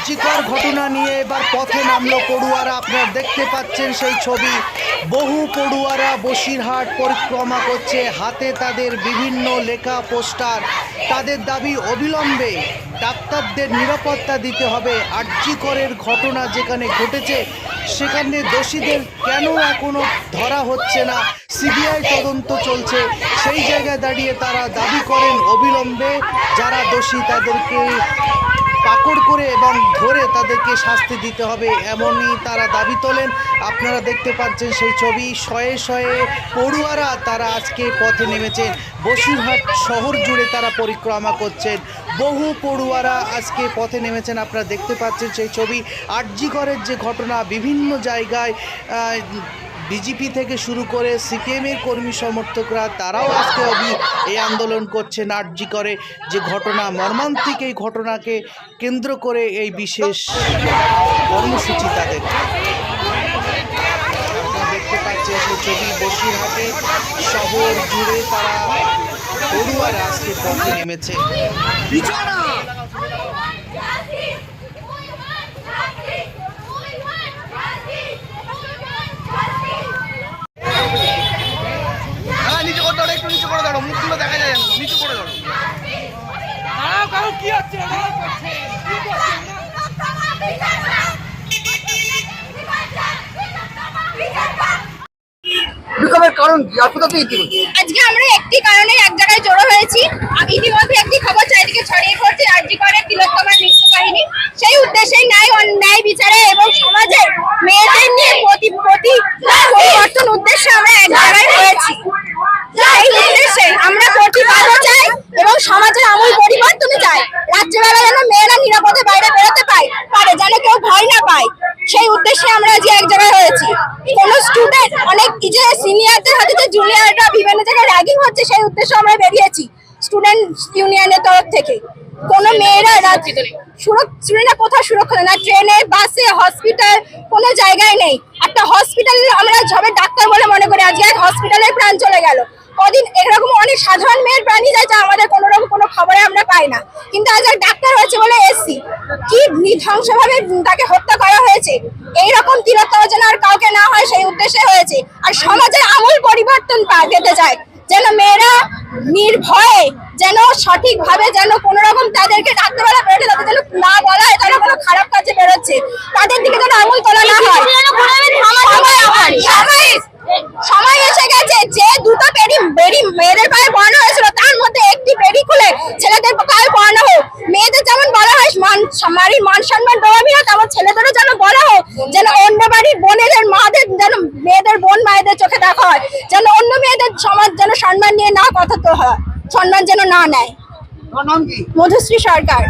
আর্যিকর ঘটনা নিয়ে এবার পথে নামলো পড়ুয়ারা। আপনারা দেখতে পাচ্ছেন সেই ছবি। বহু পড়ুয়ারা বসিরহাট পরিক্রমা করছে। হাতে তাদের বিভিন্ন লেখা পোস্টার। তাদের দাবি অবিলম্বে ডাক্তারদের নিরাপত্তা দিতে হবে। আর্যিকরের ঘটনা যেখানে ঘটেছে, সেখানে দোষীদের কেন এখনও ধরা হচ্ছে না? সিবিআই তদন্ত চলছে। সেই জায়গায় দাঁড়িয়ে তারা দাবি করেন, অবিলম্বে যারা দোষী তাদেরকে পাকড় করে এবং ধরে তাদেরকে শাস্তি দিতে হবে এমনই তারা দাবি তোলেন। আপনারা দেখতে পাচ্ছেন সেই ছবি। শয়ে শয়ে পড়ুয়ারা তারা আজকে পথে নেমেছেন বসিরহাট শহর জুড়ে তারা পরিক্রমা করছেন। বহু পড়ুয়ারা আজকে পথে নেমেছেন। আপনারা দেখতে পাচ্ছেন সেই ছবি। আরজিগড়ের যে ঘটনা, বিভিন্ন জায়গায় বিজেপি থেকে শুরু করে সিপিএমের কর্মী সমর্থকরা, তারাও আজকে অবি এই আন্দোলন করছে, নার্জি করে যে ঘটনা, মর্মান্তিক এই ঘটনাকে কেন্দ্র করে এই বিশেষ কর্মসূচি তাদের। দেখতে পাচ্ছেন সেই ছবি, বসিরহাটে শহর জুড়ে তারা পড়ুয়ারা আজকে পথে নেমেছে হ্যাঁ নিচে করে দাঁড়ো একটু নিচে করে দাঁড়ো মুখগুলো দেখা যায় না নিচে করে দাঁড়াও। কি হচ্ছে বিক্ষোভের কারণ হচ্ছে? আজকে আমরা একটি কারণে এক জায়গায় জড়ো হয়েছি। ইতিমধ্যে একটি খবর চারিদিকে ছড়িয়ে পড়ছে। আরজি করে তিলোত্তমার মৃত্যু কাহিনী। সেই উদ্দেশ্যে ন্যায় অন্যায় বিচারে এবং সমাজের মেয়েদের নিয়ে প্রতি প্রতি পরিবর্তন উদ্দেশ্যে আমরা এক জায়গায় হয়েছি এই উদ্দেশ্যে আমরা প্রতিবাদও চাই এবং সমাজের আমূল পরিবর্তন চাই রাত্রেবেলা যেন মেয়েরা নিরাপদে বাইরে বেরোতে পায় পারে যেন কেউ ভয় না পায় সেই উদ্দেশ্যে আমরা আজকে জায়গায় কোন স্টুডেন্ট অনেক কিছু যে সিনিয়রদের হাতে যে জুনিয়ররা বিভিন্ন জায়গায় র্যাগিং হচ্ছে সেই উদ্দেশ্যে আমরা বেরিয়েছি স্টুডেন্ট ইউনিয়নের তরফ থেকে। কোন মেয়েরা স্টুডেন্টরা কোথাও সুরক্ষিত না। ট্রেনে বাসে হসপিটাল কোনো জায়গায় নেই। একটা হসপিটালে আমরা সবে ডাক্তার বলে মনে করি আজকে এক হসপিটালের প্রাণ চলে গেল। কদিন এরকম অনেক সাধারণ মেয়ের প্রাণী যায় যা আমাদের কোনো রকম কোনো খবরে আমরা পাই না। কিন্তু আজ এক ডাক্তার হয়েছে বলে এসছি। কি নৃধ্বংসভাবে তাকে হত্যা করা হয়েছে? এইরকম তিরোত্তম যেন আর কাউকে না হয় সেই উদ্দেশ্যে হয়েছে। আর সমাজের আমূল পরিবর্তন পেতে যায় যেন মেয়েরা নির্ভয়ে, যেন সঠিকভাবে যেন কোনো রকম তাদেরকে রাত্রেবেলা বেরোলে তাদের যেন না বলা হয়, তারা কোনো খারাপ কাজে বেরোচ্ছে। তাদের দিকে যেন আঙুল তোলা না হয়। ছেলেদের পায়ে পড়ানো হোক। মেয়েদের যেমন বলা হয় মান বাড়ির মান সম্মান প্রভাবী হোক তেমন ছেলেদেরও যেন বলা হোক যেন অন্য বাড়ির বোনেদের মাদের যেন মেয়েদের বোন মায়েদের চোখে দেখা হয় যেন অন্য মেয়েদের সমাজ যেন সম্মান নিয়ে না কথা তো হয় সম্মান যেন না নেয়। মধুশ্রী সরকার।